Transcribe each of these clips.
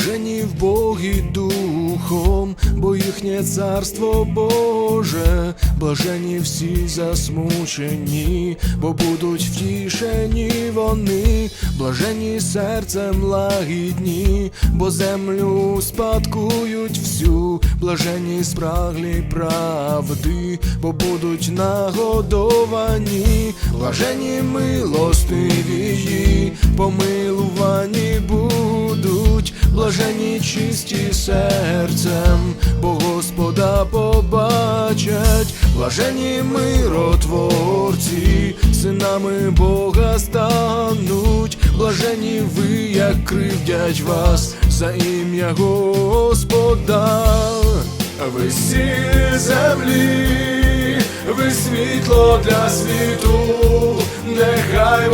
блажені в Богі духом, бо їхнє царство Боже, блажені всі засмучені, бо будуть втішені вони, блажені серцем лагідні, бо землю спадкують всю, блажені спраглі правди, бо будуть нагодовані, блажені милостиві, помилувані будуть блажені чисті серцем, бо Господа побачать, блажені миротворці, синами Бога стануть, блажені ви, як кривдять вас за ім'я Господа. Ви сіль землі, ви світло для світу, нехай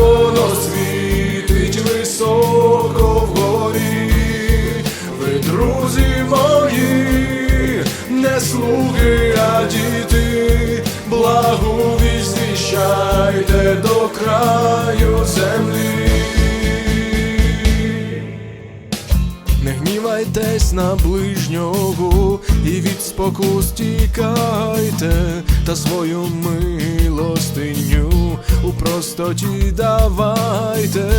слуги, а діти, благовість звіщайте до краю землі. Не гнівайтесь на ближнього і від спокус тікайте, та свою милостиню у простоті давайте,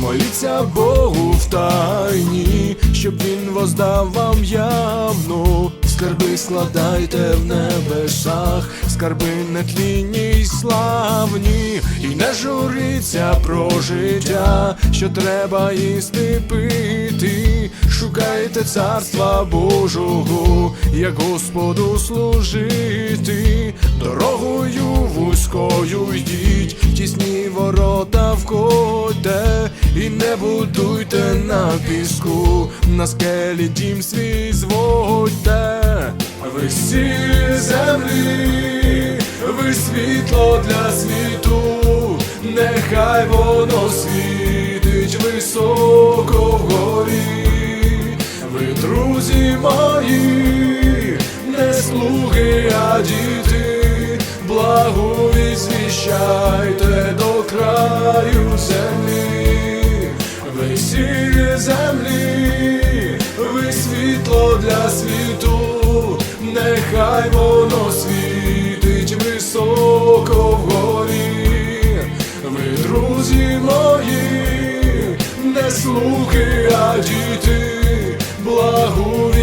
моліться Богу в тайні, щоб він воздав вам явно. Скарби складайте в небесах, скарби нетлінні й славні, і не журіться про життя, що треба їсти пити. Шукайте царства Божого, як Господу служити, дорогою вузькою йдіть, тісні ворота входьте, і не будуйте на піску, на скелі дім свій зводьте. Ви сіль землі, ви світло для світу, нехай воно світить високо вгорі. Ви друзі мої, не слуги, а діти, благовість звіщайте до краю землі, ви сіль землі, ви світло для світу, слуги, а діти, звіщайте